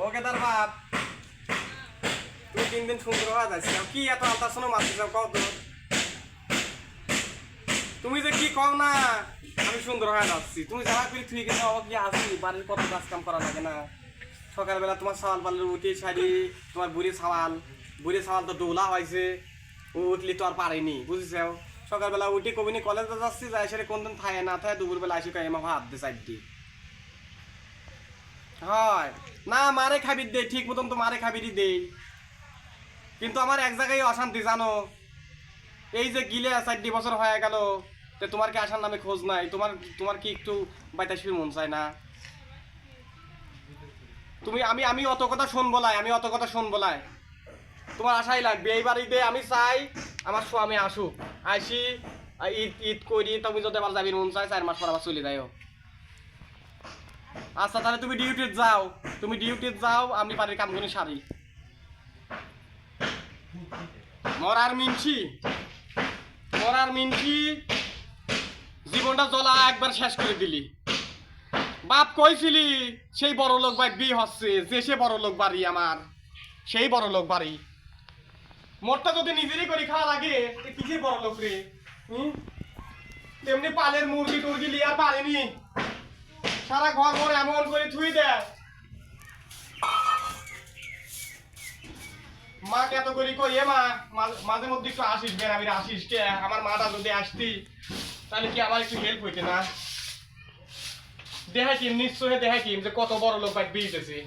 ওকে তার বাপ। তুমি তিন দিন সুন্দর হওয়া কি এত আলতাশনও মারতে চাও কত তুমি যে কি কও না, আমি সুন্দর হয়ে যাচ্ছি। তুমি যারা করে তুই গেছো অবাক কি আসি বাড়ির কত কাজ কাম করা লাগে না। সকালবেলা তোমার সাওয়াল পাল্লে উঠে ছাড়ি তোমার বুড়ি সাওয়াল বুড়ি সাওয়াল তো ডোলা হয়েছে। উঠলি তো আর পারেনি, বুঝেছ? সকালবেলা উঠে কবিনি কলেজে যাচ্ছি যাই সেটা কোন দিন থায় না থায় দুপুরবেলা আসি কাই আমার হাত দিয়ে হয়। না, মারে খাবি দে, ঠিক মতন তো মারে খাবি দে কিন্তু আমার এক জায়গায় অশান্তি, জানো? এই যে গিলে চারটি বছর হয়ে গেল, তে তোমার কি আসার নামে খোঁজ নাই? তোমার তোমার কি একটু বাইতাসির মন চায় না? তুমি, আমি আমি অত কথা শুনব লাই, আমি অত কথা শুনব লাই। তোমার আশাই লাগবে, এই বাড়িতে আমি চাই আমার স্বামী আসুক। আসি ঈদ ঈদ করি তুমি যদি আবার যাবি মন চাই চার মাস পর আবার চলে যাও আচ্ছা তাহলে তুমি ডিউটিতে যাও। তুমি ডিউটিতে যাও, আমি বাড়ির কামগুলি সারি। মরার মিনছি। মরার মিনছি। জীবনটা জ্বলা একবার শেষ করে দিলি। বাপ কইছিলি, সেই বড় লোক বাড়ি বিয়ে হচ্ছে, যে সে বড় লোক বাড়ি আমার, সেই বড় লোক বাড়ি। মোরটা যদি নিজেরই করি খাওয়া লাগে কিসের বড় লোক রে, হুম? তেমনি পালের মুরগি টুরগি লিয়ার পারেনি সারা ঘর ঘর এমন করে থুই দেয় মা কত করি কই, এ মা মাঝে মধ্যে একটু আসিস, বেড়াবির আসিস কে? আমার মাটা যদি আসতি, তাহলে কি আমার একটু হেল্প হইতে না? দেখাই কিম নিশ্চয় দেখাই কিম যে কত বড় লোক বাইক বিয়েছে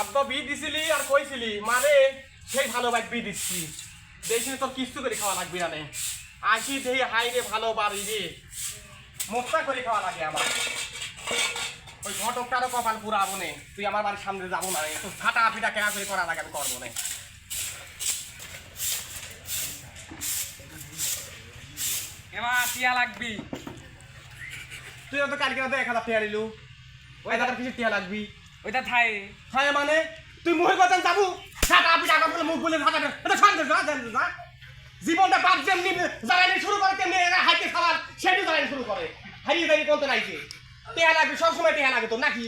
আব্বা বি দিছিলি আর কইছিলি মানে সেই ভালো বাইক বি দিচ্ছি দেখি তোর কিস্তি করে খাওয়া লাগবে না আসি দেহি হাই রে ভালো বাড়ি রে। মোটা করে খাওয়া লাগে আমার। ওই ঘটকটারও কপাল পুরা আবনে তুই আমার বাড়ির সামনে যাব না তোর ফাটা পিটা কেনা করে করা লাগে আমি করব না। এমা টিয়া লাগবি। তুই তো কালকে এক হাজার টিয়া নিলু। ওই কিছু টিয়া লাগবি। ওইটা থাই। হ্যাঁ মানে? তুই মুখের কথা যাব? করে মুখ বলে এটা যা জীবনটা যেমনি জ্বালানি শুরু করে, তেমনি এরা হাইতে খাবার সেটি জ্বালানি শুরু করে। হারিয়ে দাঁড়িয়ে টেয়া লাগবে, সবসময় টেয়া লাগে তো, নাকি?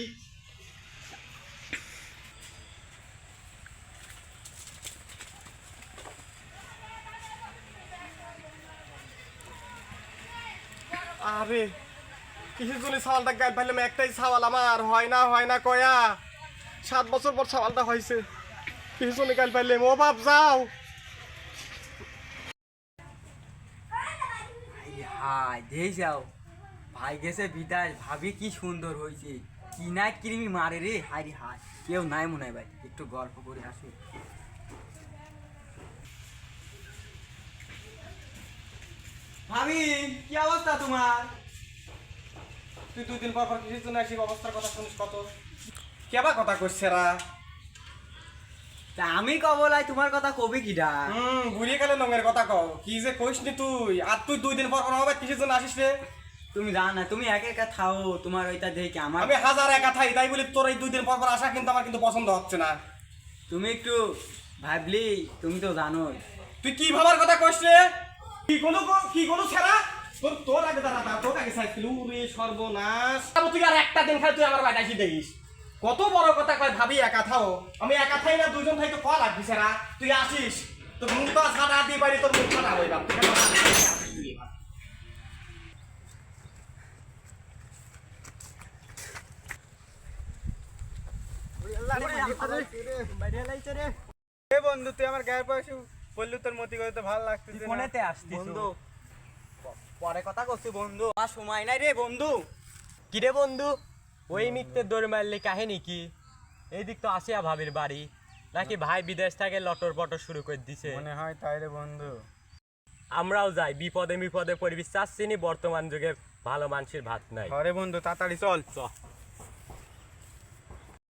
আরে, কিসের জন্য গায়ে একটাই সাওয়াল আমার, হয় না হয় না কয়া। সাত বছর পর সাওয়ালটা হয়েছে। জন্য গায়ে ফেললাম ও বাপ যাও ভাই গেছে ভাবি কি সুন্দর হয়েছে। কি না মারে রে হাই হাই কেউ নাই মনে ভাই, একটু গল্প করে আসো। ভাবি, কি অবস্থা তোমার? তুই দুই দিন পর পর কিসের জন্য অবস্থার কথা শুনিস কত? কেবা কথা করছে রা তা আমি কবলাই তোমার কথা কবি কি কিডা? হুম ঘুরিয়ে গেলে নঙের কথা কও। কি যে কইস নি তুই? আর তুই দুই দিন পর পর হবে কিসের জন্য আসিস রে? তুমি জানো না তুমি একা একা থাও তোমার ওইটা দেখে আমার আমি হাজার একা থাই তাই বলি তোর এই দুই দিন পর পর আসা কিন্তু আমার কিন্তু পছন্দ হচ্ছে না। তুমি একটু ভাবলি তুমি তো জানোই। তুই কি ভাবার কথা কইস রে? কি কোনো কি কোনো ছেড়া? তোর তোর আগে দাঁড়া তোর আগে সাইকেল উরে সর্বনাশ। তুই আর একটা দিন খাই তুই আমার বাড়ি আসি দেখিস। কত বড় কথা কয় ভাবি একা থাও। আমি একা থাই না দুজন থাই তো কল লাগবি সেরা? তুই আসিস তোর মুখ তো সাদা দিয়ে পারি তোর মুখ সাদা হয়ে যাবে বন্ধু তুই আমার গায়ের পাশে বললি তোর মতি করতে ভালো লাগতেছে না। কোনেতে আসতিস বন্ধু পরে কথা করছি বন্ধু। আর সময় নাই রে বন্ধু। কিরে বন্ধু? ওই মিত্রের দৌড় মারলে কাহিনী কি? এই দিক তো আসিয়া ভাবির বাড়ি নাকি ভাই বিদেশ থেকে লটর পটর শুরু করে দিছে? মনে হয় তাই রে বন্ধু। আমরাও যাই বিপদে বিপদে পরিবেশ চাচ্ছি বর্তমান যুগে ভালো মানুষের ভাত নাই। আরে বন্ধু তাড়াতাড়ি চল। চ